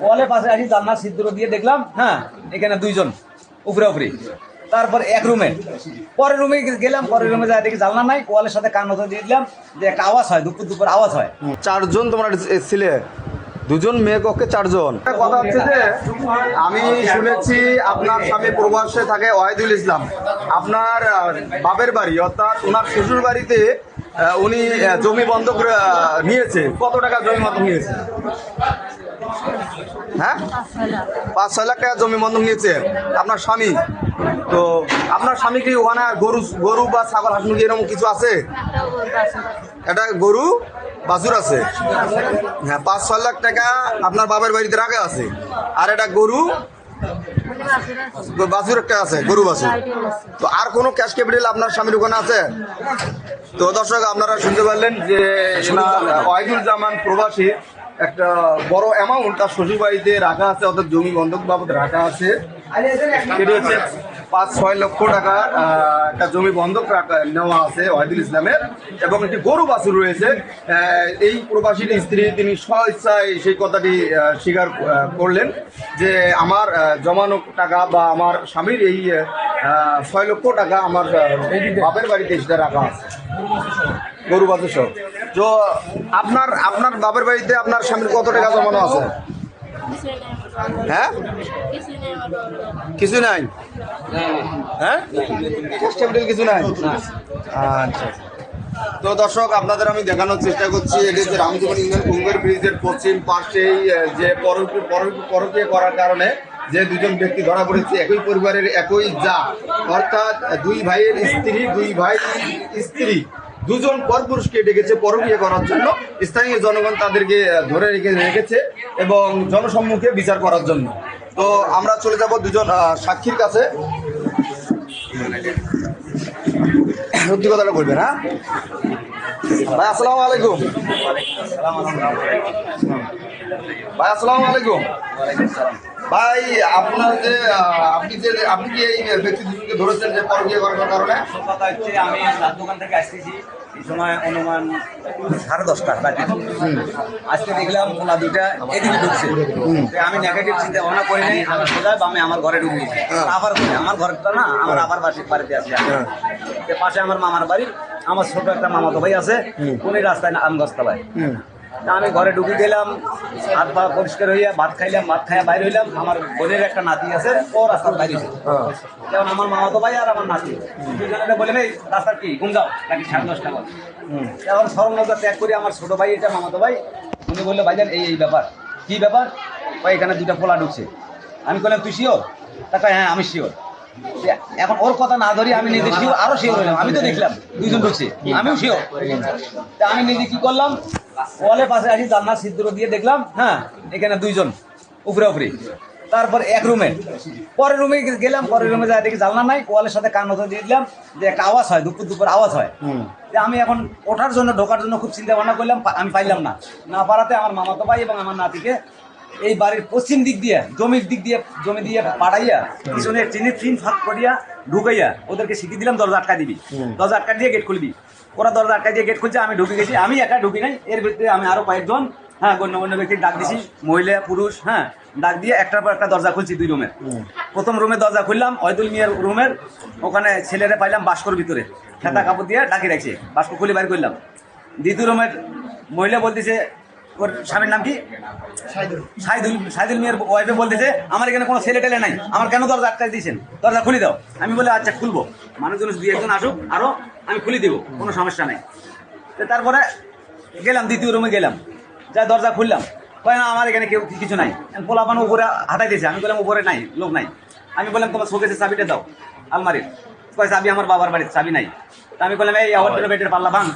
ওয়ালের পাশে আসি জানলা সিদ্ধ দিয়ে দেখলাম হ্যাঁ এখানে দুইজন উপরে উপরে। তারপর এক রুমে পরের রুমে গেলাম পরের রুমে যাই দেখি জানলা নাই ওয়ালের সাথে কান মতো দিয়ে দিলাম যে একটা আওয়াজ হয় দুপুর দুপুর আওয়াজ হয়। চারজন তোমরা ছিলে দুজন মেয়ে কক্ষে চারজন। কথা হচ্ছে যে আমি শুনেছি আপনার স্বামী প্রবাসে থাকে ওয়াহিদুল ইসলাম। আপনার বাপের বাড়ি অর্থাৎ ওনার শ্বশুর বাড়িতে আহ, উনি জমি বন্ধক নিয়েছে। কত টাকা জমি বন্ধক নিয়েছে? হ্যাঁ? পাঁচ ছয় লাখ টাকা জমি বন্ধক নিয়েছে। আপনার স্বামী? তো আপনার স্বামী কি ওখানে গরু গরু বা ছাগল, হাঁস এরকম কিছু আছে? এটা গরু, বাছুর আছে? হ্যাঁ পাঁচ ছয় লাখ টাকা আপনার বাবার বাড়িতে রাখা আছে। আর এটা গরু, বাছুর একটা আছে, গরু বাছুর। তো আর কোনো ক্যাশ ক্যাপিটাল আপনার স্বামীর ওখানে আছে? তো দর্শক, আপনারা শুনতে পারলেন যে ওয়াহিদুল জামান প্রবাসী একটা বড় অ্যামাউন্ট তার শ্বশুর বাড়িতে রাখা আছে, অর্থাৎ জমি বন্ধক বাবদ রাখা আছে। সেটি হচ্ছে পাঁচ, ছয় লক্ষ টাকা একটা জমি বন্ধক রাখা, নেওয়া আছে ওয়াহিদুল ইসলামের, এবং একটি গরু বাছুর রয়েছে। এই প্রবাসীর স্ত্রী তিনি স্ব ইচ্ছায় সেই কথাটি স্বীকার করলেন যে আমার জমানো টাকা বা আমার স্বামীর এই ছয় লক্ষ টাকা আমার বাপের বাড়িতে সেটা রাখা আছে। গরু বাছুর সব তো আপনার আপনার বাপের বাড়িতে আপনার স্বামীর কত টাকা জমানো আছে? হ্যাঁ? কিছু নাই? হ্যাঁ? কিছু নাই? আচ্ছা। তো দর্শক, আপনাদের আমি দেখানোর চেষ্টা করছি, এটি কুঙ্গের ব্রিজের পশ্চিম পাশেই যে পরকীয় করার কারণে যে দুজন ব্যক্তি ধরা পড়েছে, একই পরিবারের একই যা অর্থাৎ দুই ভাইয়ের স্ত্রী, দুই ভাই স্ত্রী। দুজন পরপুরুষকে ডেকেছে পরকীয় করার জন্য। স্থানীয় জনগণ তাদেরকে ধরে রেখে রেখেছে এবং জনসম্মুখে বিচার করার জন্য। তো আমরা চলে যাব দুজন সাক্ষীর কাছে। সত্যি কথাটা বলবেন হ্যাঁ? ভাই, আসসালামু আলাইকুম। ভাই, আসসালামু আলাইকুম। ভাই, আপনার যে আপনি যে, আপনি কি এই ব্যক্তি দুজনকে ধরেছেন যে পরকীয় করার কারণে? আমি দোকান থেকে আসতেছি। সময় অনুমান সাড়ে দশটা রাতে আজকে দেখলাম ওনা দুইটা এদিকে ঢুকছে। আমি নেগেটিভ চিন্তা ভাবনা করি নাই আমার সোজা বামে আমার ঘরে ঢুকি হ্যাঁ। আবার আমার ঘরটা না আমার আবার বাসির বাড়িতে আছে। হ্যাঁ। পাশে আমার মামার বাড়ি আমার ছোট একটা মামাতো ভাই আছে উনি রাস্তায় আম গাছতলায় তা আমি ঘরে ঢুকে গেলাম হাত পা পরিষ্কার হইয়া ভাত খাইলাম ভাত খাইয়া বাইরে হইলাম। আমার বোনের একটা নাতি আছে ও রাস্তার বাইরে। হ্যাঁ। যেমন আমার মামাতো ভাই আর আমার নাতি। দুজনে বলে ভাই রাস্তা কি? ঘুম যাও নাকি সাড়ে দশটা বাজে? এখন নজর ত্যাগ করি আমার ছোট ভাই এটা মামাতো ভাই। উনি বলল ভাইজান এই এই ব্যাপার। কি ব্যাপার? ভাই এখানে দুইটা পোলা ঢুকছে। আমি বললাম তুই শিওর? তাকে হ্যাঁ আমি শিওর। এখন ওর কথা না ধরি আমি নিজে শিওর আরও শিওর হইলাম। আমি তো দেখলাম দুইজন ঢুকছে আমিও শিওর। তা আমি নিজে কি করলাম ওয়ালের পাশে আসি জানলা সিদ্ধ দিয়ে দেখলাম হ্যাঁ এখানে দুইজন উপরে উপরে। তারপর এক রুমে। পরের রুমে গেলাম পরের রুমে যাই দেখি জানলা নাই ওয়ালের সাথে কান মতো দিয়ে দিলাম যে একটা আওয়াজ হয় দুপুর দুপুর আওয়াজ হয়। যে আমি এখন ওঠার জন্য ঢোকার জন্য খুব চিন্তা ভাবনা করলাম আমি পাইলাম না। না পারাতে আমার মামাতো ভাই এবং আমার নাতিকে এই বাড়ির পশ্চিম দিক দিয়ে জমির দিক দিয়ে জমি দিয়ে পাড়াইয়া পিছনে চিনি তিন ফাঁক করিয়া ঢুকাইয়া ওদেরকে শিখি দিলাম দরজা আটকা দিবি। দরজা আটকা দিয়ে গেট খুলবি। ওরা দরজা আটকা দিয়ে গেট খুলছে, আমি ঢুকে গেছি। আমি একা ঢুকি নাই, এর ভিতরে আমি আরও কয়েকজন হ্যাঁ গণ্য গণ্য ব্যক্তি ডাক দিছি, মহিলা, পুরুষ হ্যাঁ ডাক দিয়ে একটার পর একটা দরজা খুলছি দুই রুমের প্রথম রুমে দরজা খুললাম অয়দুল মিয়ার রুমের ওখানে ছেলেরা পাইলাম বাস্কর ভিতরে। খেতা কাপড় দিয়ে ডাকি রাখছি বাস্কর খুলে বাইর করলাম। দ্বিতীয় রুমের মহিলা বলতেছে ওর স্বামীর নাম কি? সাইদুল। সাইদুল। মিয়ার ওয়াইফে বলতেছে আমার এখানে কোনো ছেলে টেলে নাই। আমার কেন দরজা আটকাই দিয়েছেন? দরজা খুলে দাও। আমি বলে আচ্ছা খুলবো। মানুষজন দুই একজন আসুক আরও আমি খুলে দিব। কোনো সমস্যা নাই। তারপরে গেলাম দ্বিতীয় রুমে গেলাম। যা দরজা খুললাম। কয় না আমার এখানে কেউ কিছু নাই। পোলাপান উপরে হাতাই দিয়েছে আমি বললাম উপরে নাই লোক নাই। আমি বললাম তোমার শোকেছে চাবিটা দাও আলমারির। কয় চাবি আমার বাবার বাড়ির চাবি নাই। তা আমি বললাম এই আবার বেটের পাল্লা ভাঙ।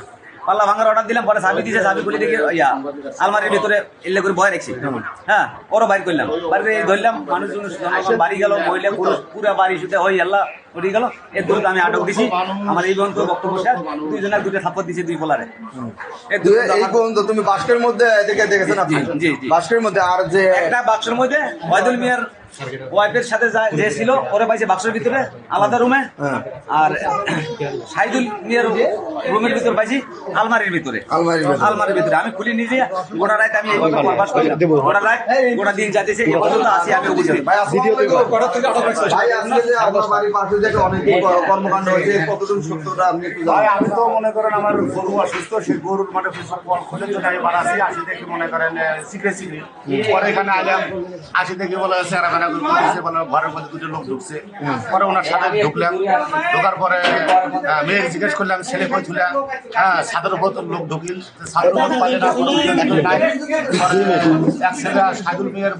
পাল্লা ভাঙার অর্ডার দিলাম পরে চাবি দিয়েছে চাবি খুলে দেখি ইয়া আলমারির ভিতরে এলে করে বয় রাখছি হ্যাঁ ওরও বাইর করলাম। বাইরে করে ধরলাম মানুষজন বাড়ি গেল মহিলা পুরুষ পুরা বাড়ি শুতে হই আল্লাহ উঠে গেল। এর দ্রুত আমি আটক দিছি। আমার এই পর্যন্ত বক্তব্য শেষ। দুইজনের দুটো থাপ্পড় দিছে দুই পোলারে এই পর্যন্ত তুমি বাস্কের মধ্যে দেখে দেখেছেন আপনি? জি, জি, জি। বাস্কের মধ্যে আর যে একটা বাক্সের মধ্যে ওয়াইদুল মিয়ার ওয়াইফের সাথে যা- যে ছিল ওরে পাইছে বাক্সের ভিতরে আলাদা রুমে হ্যাঁ। আর সাইদুল মিয়ার রুমের ভিতরে পাইছি আলমারির ভিতরে। আলমারির ভিতরে। আমি খুলি নিজে গোটা রাত আমি এইভাবে প্রবাস করি। গোটা রাত গোটা দিন এ পর্যন্ত আসি আমি কর্মকাণ্ড হয়েছে কতজন সত্যটা আপনি একটু আমি তো মনে করেন আমার গরু অসুস্থ সেই গরুর সব খোঁজার জন্য আমি আসি আসি দেখি মনে করেন শিখে শিখে পরে এখানে আলাম আসি দেখি বলে সেরা বেড়া করতেছে বলে ঘরের মধ্যে দুটো লোক ঢুকছে। পরে ওনার সাথে ঢুকলাম। ঢোকার পরে আহ, জিজ্ঞেস করলাম ছেলে কই ছিল হ্যাঁ সাদের উপর তো লোক ঢুকিল। সাদের উপর পারে না কোনো কিছু দেখল নাই। পরে এক ছেলে সাদুল মেয়ের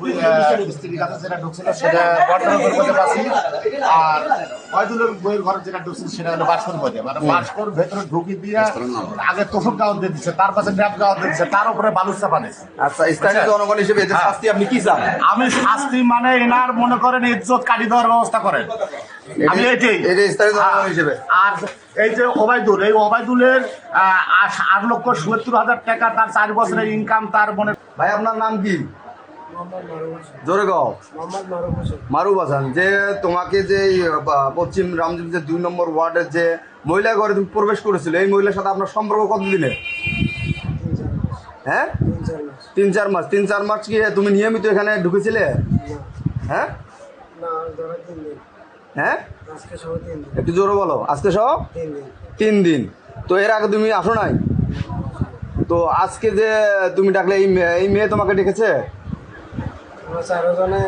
স্ত্রীর কাছে যেটা ঢুকছিল সেটা বর্তমান করতে পারছি আর কয়দুলের বইয়ের ঘরে যেটা ঢুকছিল সেটা হলো বাসকর পদে মানে বাসকর ভেতরে ঢুকি দিয়ে আগে তোফর গাঁও দিয়ে দিচ্ছে তার পাশে ড্যাপ গাঁও দিয়ে দিচ্ছে তার উপরে বালুর চাপা দিচ্ছে আচ্ছা স্থানীয় জনগণ হিসেবে শাস্তি আপনি কি চান? আমি শাস্তি মানে এনার মনে করেন ইজ্জত কাটি দেওয়ার ব্যবস্থা করেন। আমি এটাই এটা স্থানীয় জনগণ হিসেবে। আর এই যে ওবায়দুল এই ওবায়দুলের আট- আট লক্ষ সত্তর হাজার টাকা তার চার বছরের ইনকাম তার মনে ভাই আপনার নাম কি? জোরে গাও মারুফ হাসান যে তোমাকে যে পশ্চিম রামজীব যে দুই নম্বর ওয়ার্ডের যে মহিলা ঘরে তুমি প্রবেশ করেছিল এই মহিলার সাথে আপনার সম্পর্ক কতদিনে হ্যাঁ? তিন চার মাস। তিন চার মাস কি তুমি নিয়মিত এখানে ঢুকেছিলে? হ্যাঁ? না তিন দিন। হ্যাঁ? একটু জোরে বলো আজকে সহ? তিন দিন। তিন দিন। তো এর আগে তুমি আসো নাই? তো আজকে যে তুমি ডাকলে এই এই মেয়ে তোমাকে ডেকেছে? চারজনে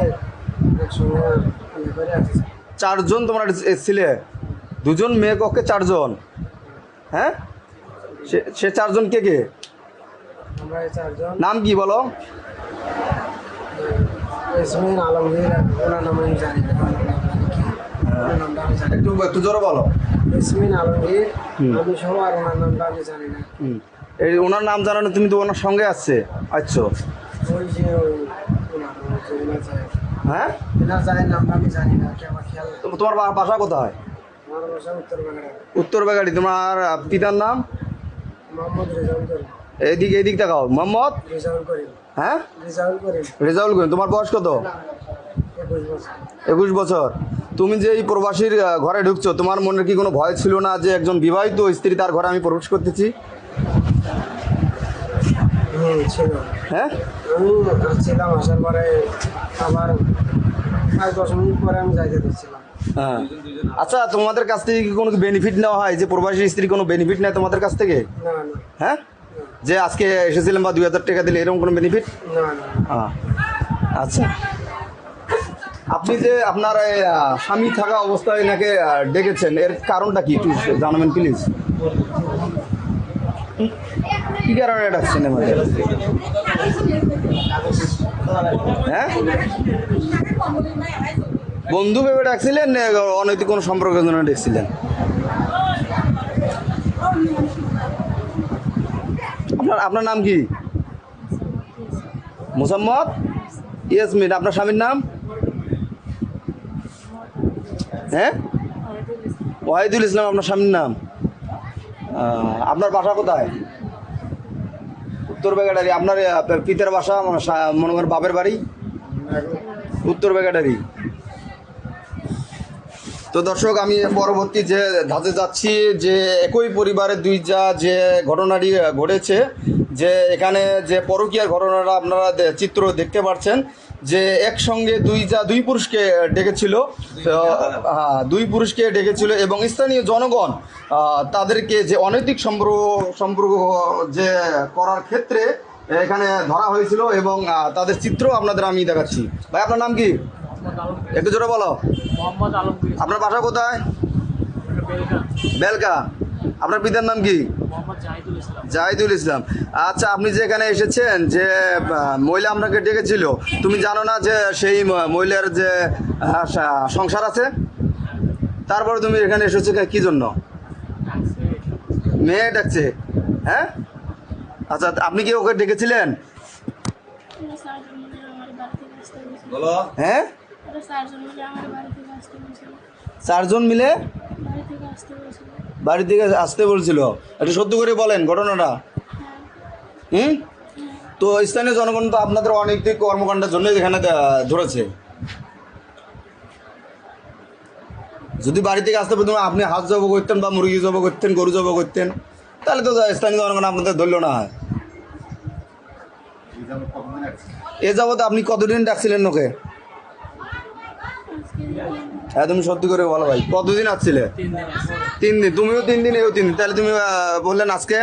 ইয়ে চারজন তোমরা এসছিলে? দুজন মেয়ে কক্ষে চারজন? হ্যাঁ? সে চারজন কে কে? চারজন। নাম কি বলো? ইসমিন আলমগীর ওনার নাম আমি জানি না ওনার নামটা আমি জানি একটু একটু জোরে বলো। না। ইসমিন আলমগীর আমি সহ আর ওনার নামটা আমি জানি না। হুম। এই ওনার নাম জানানো তুমি তো ওনার সঙ্গে আসছে আচ্ছা ওই যে হ্যাঁ? ওনার যায় নামটা আমি জানি না কি আমার খেয়াল তোমার বাসা কোথায়? উত্তর বেগাড়ি তোমার পিতার নাম? মোহাম্মদ রেজাউল করিম এইদিক এইদিক দেখাও মোহাম্মদ হ্যাঁ? রেজাউল করিম। তোমার বয়স কত? একুশ বছর। তুমি যে এই প্রবাসীর ঘরে ঢুকছো তোমার মনে কি কোনো ভয় ছিল না যে একজন বিবাহিত স্ত্রী তার ঘরে আমি প্রবেশ করতেছি? হ্যাঁ? আমি আসছিলাম আসার পরে আবার পাঁচ দশ মিনিট পরে আমি যাইতে দিচ্ছিলাম হ্যাঁ। আচ্ছা তোমাদের কাছ থেকে কি কোনো বেনিফিট নেওয়া হয়? যে প্রবাসী স্ত্রী কোনো বেনিফিট নেয় তোমাদের কাছ থেকে? হ্যাঁ? যে আজকে এসেছিলাম বা দুই হাজার টাকা দিলে এরকম কোনো বেনিফিট আচ্ছা। আপনি যে আপনার স্বামী থাকা অবস্থায় এনাকে আহ, ডেকেছেন এর কারণটা কি একটু জানাবেন প্লিজ কি কারণে ডাকছেন আমাদের হ্যাঁ? বন্ধু ভেবে ডাকছিলেন অনৈতিক কোনো সম্পর্কের জন্য ডেকছিলেন? আপনার আপনার নাম কি? মোসাম্মদ? ইয়াসমিন আপনার স্বামীর নাম? হ্যাঁ? ওয়াহিদুল ইসলাম, আপনার স্বামীর নাম? আপনার বাসা কোথায়? উত্তর বেগাডারি, আপনার পিতার বাসা মানে করেন বাপের বাড়ি? উত্তর বেগাডারি। তো দর্শক আমি পরবর্তী যে ধাপে যাচ্ছি যে একই পরিবারের দুই যা যে ঘটনাটি ঘটেছে যে এখানে যে পরকীয়ার ঘটনাটা আপনারা চিত্র দেখতে পাচ্ছেন যে একসঙ্গে দুই যা দুই পুরুষকে ডেকেছিল হ্যাঁ, দুই পুরুষকে ডেকেছিল এবং স্থানীয় জনগণ তাদেরকে যে অনৈতিক সম্পর্ক সম্পর্ক যে করার ক্ষেত্রে এখানে ধরা হয়েছিল এবং তাদের চিত্র আপনাদের আমি দেখাচ্ছি। ভাই আপনার নাম কি? একটু জোরে বলো। মোহাম্মদ আলমগীর। আপনার বাসা কোথায়? বেলকা। আপনার পিতার নাম কি? জাহিদুল ইসলাম। আচ্ছা আপনি যে এখানে এসেছেন যে মহিলা আপনাকে ডেকেছিল তুমি জানো না যে সেই মহিলার যে সংসার আছে? তারপরে তুমি এখানে এসেছ কে- জন্য? মেয়ে ডাকছে। হ্যাঁ? আচ্ছা আপনি কি ওকে ডেকেছিলেন? হ্যাঁ? চারজন মিলে? বাড়ি থেকে আসতে বলছিল। একটু সত্য করে বলেন ঘটনাটা। হুম? তো স্থানীয় জনগণ তো আপনাদের অনৈতিক কর্মকাণ্ডের জন্য এখানে ধরেছে। যদি বাড়ি থেকে আসতে প্রথমে আপনি হাঁস জব করতেন বা মুরগি জব করতেন গরু জব করতেন তাহলে তো স্থানীয় জনগণ আপনাদের ধরল না। হয় এ যাবত আপনি কতদিন ডাকছিলেন ওকে? হ্যাঁ তুমি সত্যি করে বলো ভাই। কতদিন আসছিলে? তিন দিন। তুমিও তিন দিন, এও তিন দিন। তাহলে তুমি বললেন আজকে?